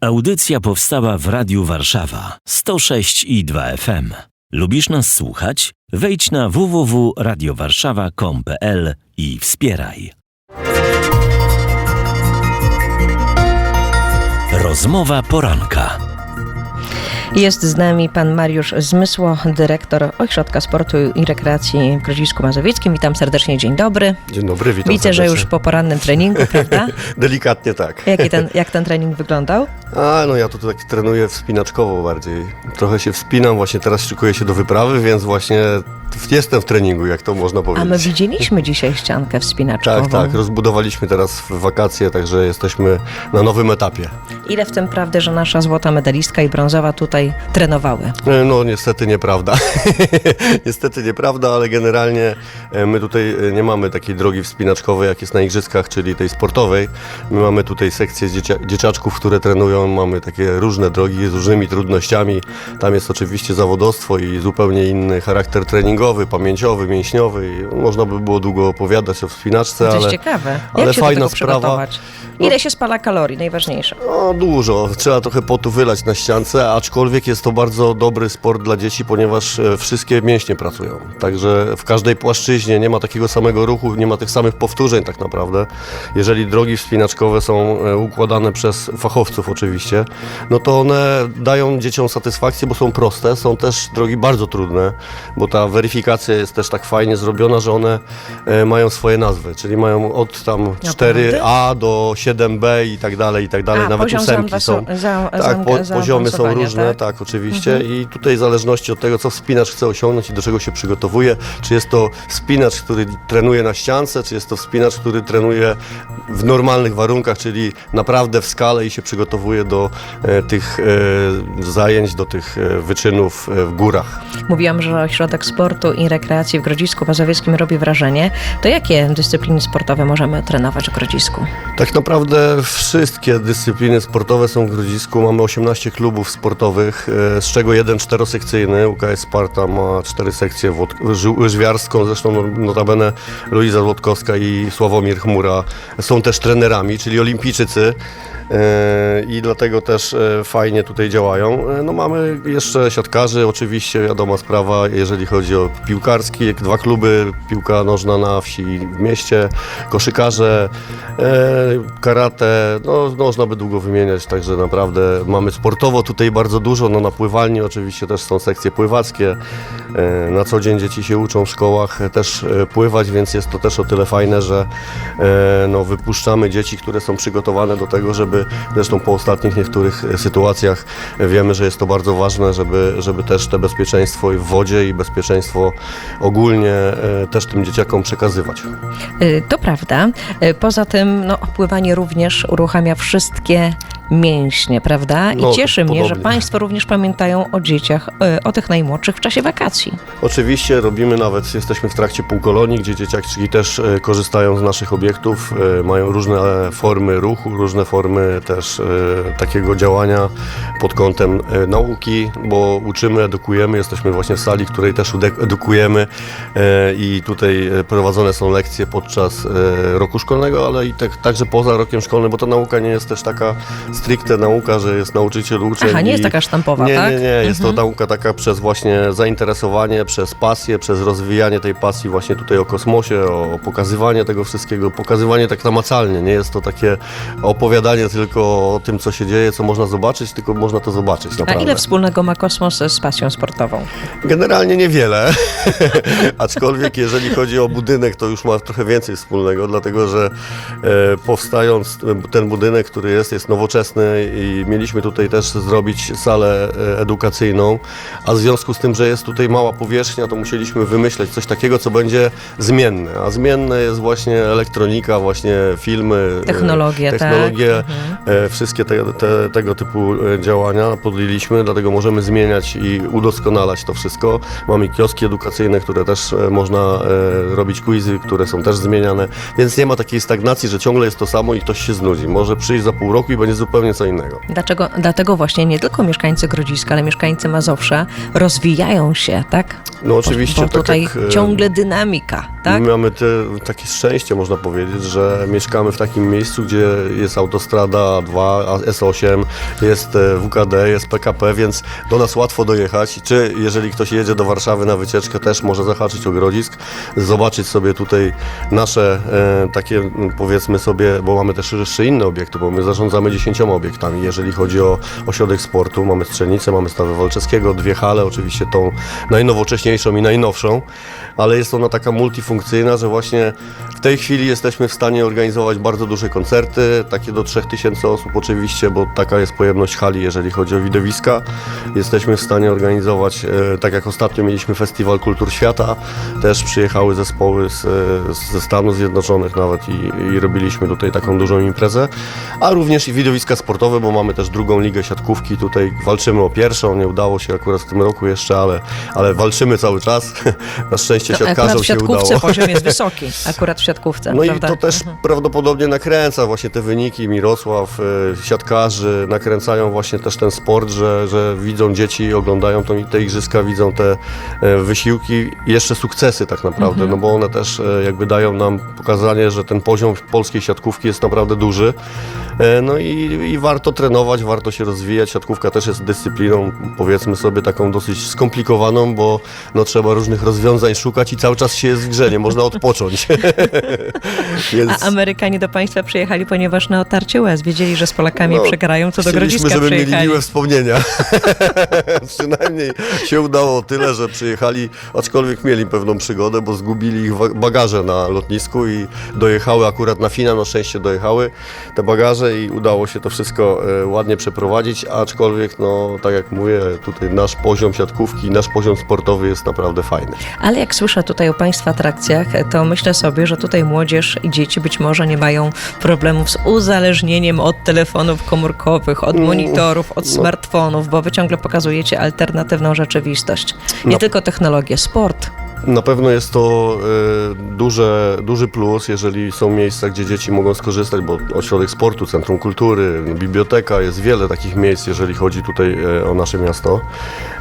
Audycja powstała w Radiu Warszawa 106 i 2 FM. Lubisz nas słuchać? Wejdź na www.radiowarszawa.com.pl i wspieraj. Rozmowa poranka. Jest z nami pan Mariusz Zmysło, dyrektor Ośrodka Sportu i Rekreacji w Grodzisku Mazowieckim. Witam serdecznie, dzień dobry. Dzień dobry, witam Widzę, że serdecznie. już po porannym treningu, prawda? Delikatnie tak. Jaki ten, jak ten trening wyglądał? A, no ja tu tak trenuję wspinaczkowo bardziej. Trochę się wspinam, właśnie teraz szykuję się do wyprawy, więc właśnie jestem w treningu, jak to można A my powiedzieć. widzieliśmy dzisiaj ściankę wspinaczkową. Tak, tak, rozbudowaliśmy teraz w wakacje, także jesteśmy na nowym etapie. Ile w tym prawdy, że nasza złota medalistka i brązowa tutaj trenowały? E, No niestety nieprawda. niestety nieprawda, ale generalnie e, my tutaj e, nie mamy takiej drogi wspinaczkowej, jak jest na igrzyskach, czyli tej sportowej. My mamy tutaj sekcję dziecia- dzieciaczków, które trenują, mamy takie różne drogi z różnymi trudnościami. Tam jest oczywiście zawodowstwo i zupełnie inny charakter treningowy, pamięciowy, mięśniowy. Można by było długo opowiadać o wspinaczce, To jest ale... ciekawe. Jak ale się fajna sprawa. przygotować? Ile się spala kalorii, najważniejsze? No dużo, trzeba trochę potu wylać na ściance, aczkolwiek jest to bardzo dobry sport dla dzieci, ponieważ e, wszystkie mięśnie pracują. Także w każdej płaszczyźnie nie ma takiego samego ruchu, nie ma tych samych powtórzeń tak naprawdę. Jeżeli drogi wspinaczkowe są e, układane przez fachowców oczywiście, no to one dają dzieciom satysfakcję, bo są proste, są też drogi bardzo trudne, bo ta weryfikacja jest też tak fajnie zrobiona, że one e, mają swoje nazwy, czyli mają od tam 4A do 7B i tak dalej, i tak dalej, A, nawet ósemki są. za- Tak, po, poziomy są zaawansowania, różne, tak? tak, oczywiście. I tutaj w zależności od tego, co wspinacz chce osiągnąć i do czego się przygotowuje, czy jest to wspinacz, który trenuje na ściance, czy jest to wspinacz, który trenuje w normalnych warunkach, czyli naprawdę w skale i się przygotowuje do e, tych e, zajęć, do tych e, wyczynów w górach. Mówiłam, że Ośrodek Sportu i Rekreacji w Grodzisku Mazowieckim robi wrażenie. To jakie dyscypliny sportowe możemy trenować w Grodzisku? Tak naprawdę wszystkie dyscypliny sportowe są w Grodzisku. Mamy 18 klubów sportowych, z czego jeden czterosekcyjny. UKS Sparta ma cztery sekcje, łyżwiarską, zresztą no- notabene Luiza Złotkowska i Sławomir Chmura są też trenerami, czyli olimpijczycy. E, I dlatego też e, fajnie tutaj działają. E, No mamy jeszcze siatkarzy, oczywiście wiadoma sprawa, jeżeli chodzi o piłkarskie, dwa kluby, piłka nożna na wsi i w mieście, koszykarze, karate, no można by długo wymieniać, także naprawdę mamy sportowo tutaj bardzo dużo, no na pływalni oczywiście też są sekcje pływackie, na co dzień dzieci się uczą w szkołach też pływać, więc jest to też o tyle fajne, że no, wypuszczamy dzieci, które są przygotowane do tego, żeby zresztą po ostatnich niektórych e, sytuacjach e, wiemy, że jest to bardzo ważne, żeby, żeby też te bezpieczeństwo i w wodzie i bezpieczeństwo ogólnie e, też tym dzieciakom przekazywać. To prawda. Poza tym no, pływanie również uruchamia wszystkie mięśnie, prawda? I No, cieszy mnie, że podobnie. Państwo również pamiętają o dzieciach, y, o tych najmłodszych w czasie wakacji. Oczywiście robimy nawet, jesteśmy w trakcie półkolonii, gdzie dzieciaki też e, korzystają z naszych obiektów, e, mają różne e, formy ruchu, różne formy też e, takiego działania pod kątem e, nauki, bo uczymy, edukujemy, jesteśmy właśnie w sali, w której też edukujemy e, i tutaj e, prowadzone są lekcje podczas e, roku szkolnego, ale i tak, także poza rokiem szkolnym, bo ta nauka nie jest też taka stricte nauka, że jest nauczyciel, uczeń Aha, nie jest taka sztampowa, nie, tak? Nie, nie, jest to nauka taka przez właśnie zainteresowanie, przez pasję, przez rozwijanie tej pasji właśnie tutaj o kosmosie, o pokazywanie tego wszystkiego, pokazywanie tak namacalnie. Nie jest to takie opowiadanie tylko o tym, co się dzieje, co można zobaczyć, tylko można to zobaczyć A naprawdę. ile wspólnego ma kosmos z pasją sportową? Generalnie niewiele, aczkolwiek jeżeli chodzi o budynek, to już ma trochę więcej wspólnego, dlatego że e, powstając ten budynek, który jest, jest nowoczesny i mieliśmy tutaj też zrobić salę e, edukacyjną, a w związku z tym, że jest tutaj mała powierzchnia, to musieliśmy wymyśleć coś takiego, co będzie zmienne, a zmienne jest właśnie elektronika, właśnie filmy, e, Technologie, tak. technologie, e, wszystkie te, te, tego typu e, działania podjęliśmy, dlatego możemy zmieniać i udoskonalać to wszystko. Mamy kioski edukacyjne, które też można robić quizy, które są też zmieniane, więc nie ma takiej stagnacji, że ciągle jest to samo i ktoś się znudzi. Może przyjść za pół roku i będzie zupełnie zupełnie co innego. Dlaczego, dlatego właśnie nie tylko mieszkańcy Grodziska, ale mieszkańcy Mazowsza rozwijają się, tak? No oczywiście, Bo tak tutaj jak, e, ciągle dynamika, tak? My mamy te, takie szczęście, można powiedzieć, że mieszkamy w takim miejscu, gdzie jest autostrada A2, a- S8, jest e, WKD, jest PKP, więc do nas łatwo dojechać. Czy jeżeli ktoś jedzie do Warszawy na wycieczkę, też może zahaczyć o Grodzisk, zobaczyć sobie tutaj nasze e, takie, powiedzmy sobie, bo mamy też jeszcze inne obiekty, bo my zarządzamy obiektami. Jeżeli chodzi o ośrodek sportu, mamy strzelnicę, mamy stawę Walczewskiego, dwie hale, oczywiście tą najnowocześniejszą i najnowszą, ale jest ona taka multifunkcyjna, że właśnie w tej chwili jesteśmy w stanie organizować bardzo duże koncerty, takie do 3000 osób oczywiście, bo taka jest pojemność hali, jeżeli chodzi o widowiska. Jesteśmy w stanie organizować, e, tak jak ostatnio mieliśmy Festiwal Kultur Świata, też przyjechały zespoły z, e, ze Stanów Zjednoczonych nawet i, i robiliśmy tutaj taką dużą imprezę, a również i widowiska sportowe, bo mamy też drugą ligę siatkówki, tutaj walczymy o pierwszą, nie udało się akurat w tym roku jeszcze, ale, ale walczymy cały czas. Na szczęście akurat siatkarzom w się siatkówce udało. poziom jest wysoki, akurat w siatkówce, No prawda? i to też prawdopodobnie nakręca właśnie te wyniki. Mirosław, e, siatkarzy nakręcają właśnie też ten sport, że, że widzą dzieci, oglądają to, te igrzyska, widzą te e, wysiłki i jeszcze sukcesy tak naprawdę, no bo one też e, jakby dają nam pokazanie, że ten poziom polskiej siatkówki jest naprawdę duży. E, No i, i warto trenować, warto się rozwijać. Siatkówka też jest dyscypliną, powiedzmy sobie, taką dosyć skomplikowaną, bo no, trzeba różnych rozwiązań szukać i cały czas się jest w grze, nie można odpocząć. Więc... A Amerykanie do państwa przyjechali, ponieważ na otarcie łez wiedzieli, że z Polakami No, przegrają, to do Grodziska żeby mieli przyjechali. miłe wspomnienia. Przynajmniej się udało tyle, że przyjechali, aczkolwiek mieli pewną przygodę, bo zgubili ich bagaże na lotnisku i dojechały akurat na finał, na szczęście dojechały te bagaże i udało się to wszystko e, ładnie przeprowadzić, aczkolwiek, no tak jak mówię, tutaj nasz poziom siatkówki, nasz poziom sportowy jest naprawdę fajny. Ale jak słyszę tutaj o Państwa atrakcjach, to myślę sobie, że tutaj młodzież i dzieci być może nie mają problemów z uzależnieniem od telefonów komórkowych, od monitorów, od no. smartfonów, bo Wy ciągle pokazujecie alternatywną rzeczywistość. Nie No. tylko technologię, sport. Na pewno jest to e, duże, duży plus, jeżeli są miejsca, gdzie dzieci mogą skorzystać, bo ośrodek sportu, centrum kultury, biblioteka, jest wiele takich miejsc, jeżeli chodzi tutaj e, o nasze miasto.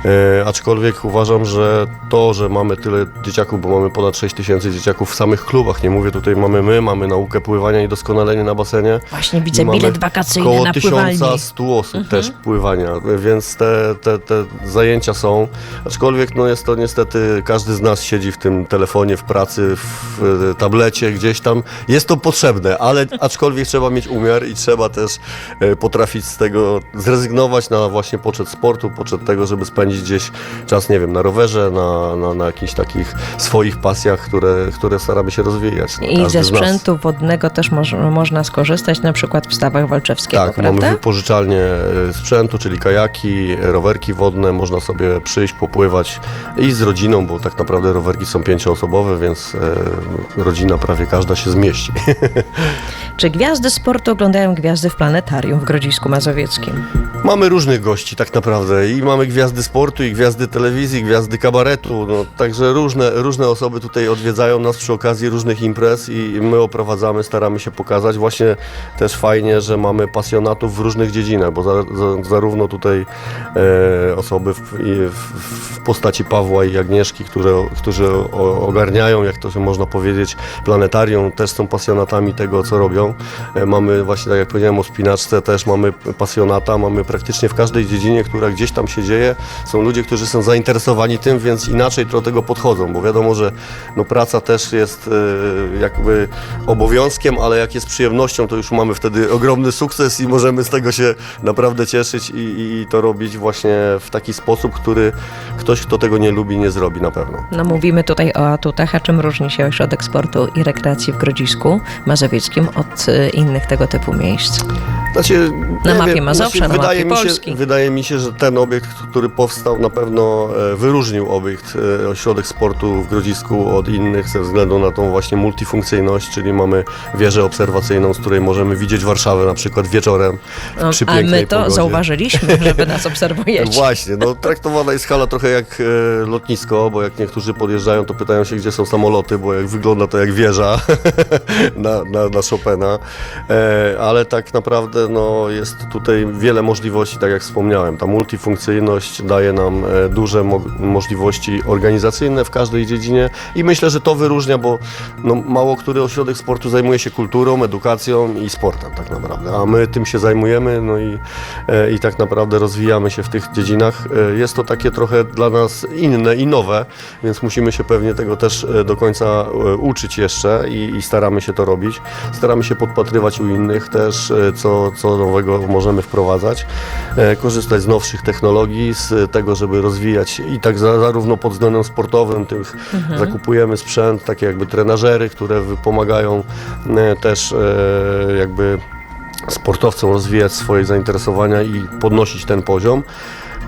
E, aczkolwiek uważam, że to, że mamy tyle dzieciaków, bo mamy ponad 6 tysięcy dzieciaków w samych klubach, nie mówię tutaj mamy my, mamy naukę pływania i doskonalenie na basenie. Właśnie widzę bilet wakacyjny Koło na pływalni. 1100 osób też pływania, więc te, te, te zajęcia są. Aczkolwiek no jest to niestety, każdy z nas siedzi w tym telefonie, w pracy, w tablecie, gdzieś tam. Jest to potrzebne, ale aczkolwiek trzeba mieć umiar i trzeba też e, potrafić z tego zrezygnować na właśnie poczet sportu, poczet tego, żeby spędzić gdzieś czas, nie wiem, na rowerze, na, na, na jakichś takich swoich pasjach, które, które staramy się rozwijać. No, I ze sprzętu wodnego też moż, można skorzystać, na przykład w stawach Walczewskiego, Tak, prawda? mamy wypożyczalnię e, sprzętu, czyli kajaki, rowerki wodne, można sobie przyjść, popływać i z rodziną, bo tak naprawdę rowerki są pięcioosobowe, więc e, rodzina prawie każda się zmieści. Czy gwiazdy sportu oglądają gwiazdy w planetarium w Grodzisku Mazowieckim? Mamy różnych gości tak naprawdę i mamy gwiazdy sportu, i gwiazdy telewizji, gwiazdy kabaretu, no, także różne, różne osoby tutaj odwiedzają nas przy okazji różnych imprez i my oprowadzamy, staramy się pokazać. Właśnie też fajnie, że mamy pasjonatów w różnych dziedzinach, bo za, za, zarówno tutaj e, osoby w, i w, w postaci Pawła i Agnieszki, które, którzy ogarniają, jak to się można powiedzieć, planetarium, też są pasjonatami tego, co robią. E, mamy właśnie, tak jak powiedziałem o spinaczce, też mamy pasjonata, mamy praktycznie w każdej dziedzinie, która gdzieś tam się dzieje, są ludzie, którzy są zainteresowani tym, więc inaczej do tego podchodzą, bo wiadomo, że no, praca też jest e, jakby obowiązkiem, ale jak jest przyjemnością, to już mamy wtedy ogromny sukces i możemy z tego się naprawdę cieszyć i, i to robić właśnie w taki sposób, który ktoś, kto tego nie lubi, nie zrobi na pewno. No mówimy tutaj o atutach, a czym różni się Ośrodek Sportu i Rekreacji w Grodzisku Mazowieckim od y, innych tego typu miejsc? Znaczy, Na mapie wiem, Mazowsza, na wydaje wydaje mi, się, Polski. wydaje mi się, że ten obiekt, który powstał, na pewno e, wyróżnił obiekt, e, ośrodek sportu w Grodzisku od innych ze względu na tą właśnie multifunkcyjność, czyli mamy wieżę obserwacyjną, z której możemy widzieć Warszawę na przykład wieczorem No, przy a my to pogodzie. zauważyliśmy, że wy nas obserwujecie. Właśnie, no traktowana jest hala trochę jak e, lotnisko, bo jak niektórzy podjeżdżają, to pytają się, gdzie są samoloty, bo jak wygląda to jak wieża na, na, na Chopina. E, ale tak naprawdę no, jest tutaj wiele możliwości, tak jak wspomniałem. Ta multifunkcyjność daje nam e, duże mo możliwości organizacyjne w każdej dziedzinie i myślę, że to wyróżnia, bo no, mało który ośrodek sportu zajmuje się kulturą, edukacją i sportem tak naprawdę, a my tym się zajmujemy, no i, e, i tak naprawdę rozwijamy się w tych dziedzinach. E, Jest to takie trochę dla nas inne i nowe, więc musimy się pewnie tego też do końca uczyć jeszcze i, i staramy się to robić. Staramy się podpatrywać u innych też, co, co nowego możemy wprowadzać, korzystać z nowszych technologii, z tego, żeby rozwijać i tak za, zarówno pod względem sportowym, tych zakupujemy sprzęt, takie jakby trenażery, które pomagają e, też e, jakby sportowcom rozwijać swoje zainteresowania i podnosić ten poziom.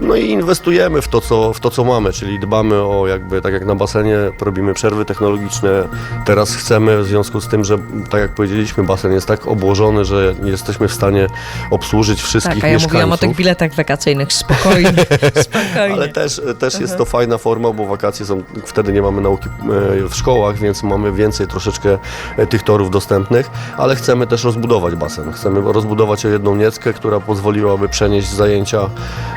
No i inwestujemy w to, co, w to, co mamy, czyli dbamy o jakby, tak jak na basenie, robimy przerwy technologiczne. Teraz chcemy, w związku z tym, że tak jak powiedzieliśmy, basen jest tak obłożony, że nie jesteśmy w stanie obsłużyć wszystkich Tak, a ja mieszkańców. mówiłam o tych biletach wakacyjnych. Spokojnie, spokojnie. Ale też, też jest to fajna forma, bo wakacje są, wtedy nie mamy nauki e, w szkołach, więc mamy więcej troszeczkę e, tych torów dostępnych, ale chcemy też rozbudować basen. Chcemy rozbudować o jedną nieckę, która pozwoliłaby przenieść zajęcia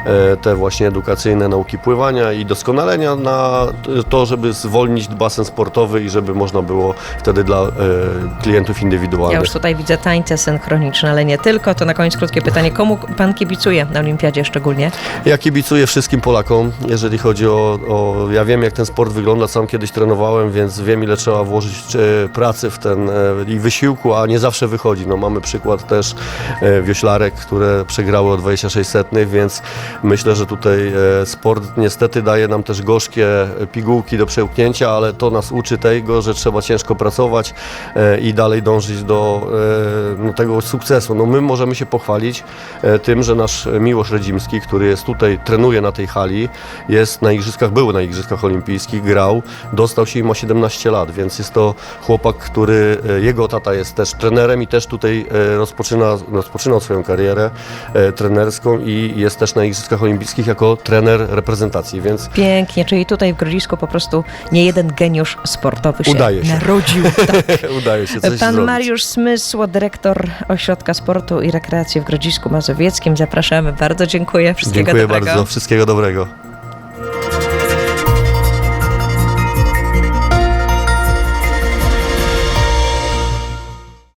e, te właśnie edukacyjne, nauki pływania i doskonalenia na to, żeby zwolnić basen sportowy i żeby można było wtedy dla e, klientów indywidualnych. Ja już tutaj widzę tańce synchroniczne, ale nie tylko. To na koniec krótkie pytanie. Komu pan kibicuje na Olimpiadzie szczególnie? Ja kibicuję wszystkim Polakom, jeżeli chodzi o, o... Ja wiem, jak ten sport wygląda, sam kiedyś trenowałem, więc wiem, ile trzeba włożyć e, pracy w ten e, i wysiłku, a nie zawsze wychodzi. No, mamy przykład też e, wioślarek, które przegrały o 26 setnych, więc myślę, że tutaj e, sport niestety daje nam też gorzkie pigułki do przełknięcia, ale to nas uczy tego, że trzeba ciężko pracować e, i dalej dążyć do e, no, tego sukcesu. No, my możemy się pochwalić e, tym, że nasz Miłosz Redzimski, który jest tutaj, trenuje na tej hali, jest na igrzyskach, był na igrzyskach olimpijskich, grał, dostał się i ma 17 lat, więc jest to chłopak, który, e, jego tata jest też trenerem i też tutaj e, rozpoczyna, rozpoczynał swoją karierę e, trenerską i jest też na igrzyskach olimpijskich jako trener reprezentacji, więc Pięknie, czyli tutaj w Grodzisku po prostu nie jeden geniusz sportowy się Udaje się. narodził. Tak. udaje się coś Pan zrobić. Mariusz Smysło, dyrektor Ośrodka Sportu i Rekreacji w Grodzisku Mazowieckim. Zapraszamy bardzo, dziękuję. Wszystkiego Dziękuję dobrego. bardzo, wszystkiego dobrego.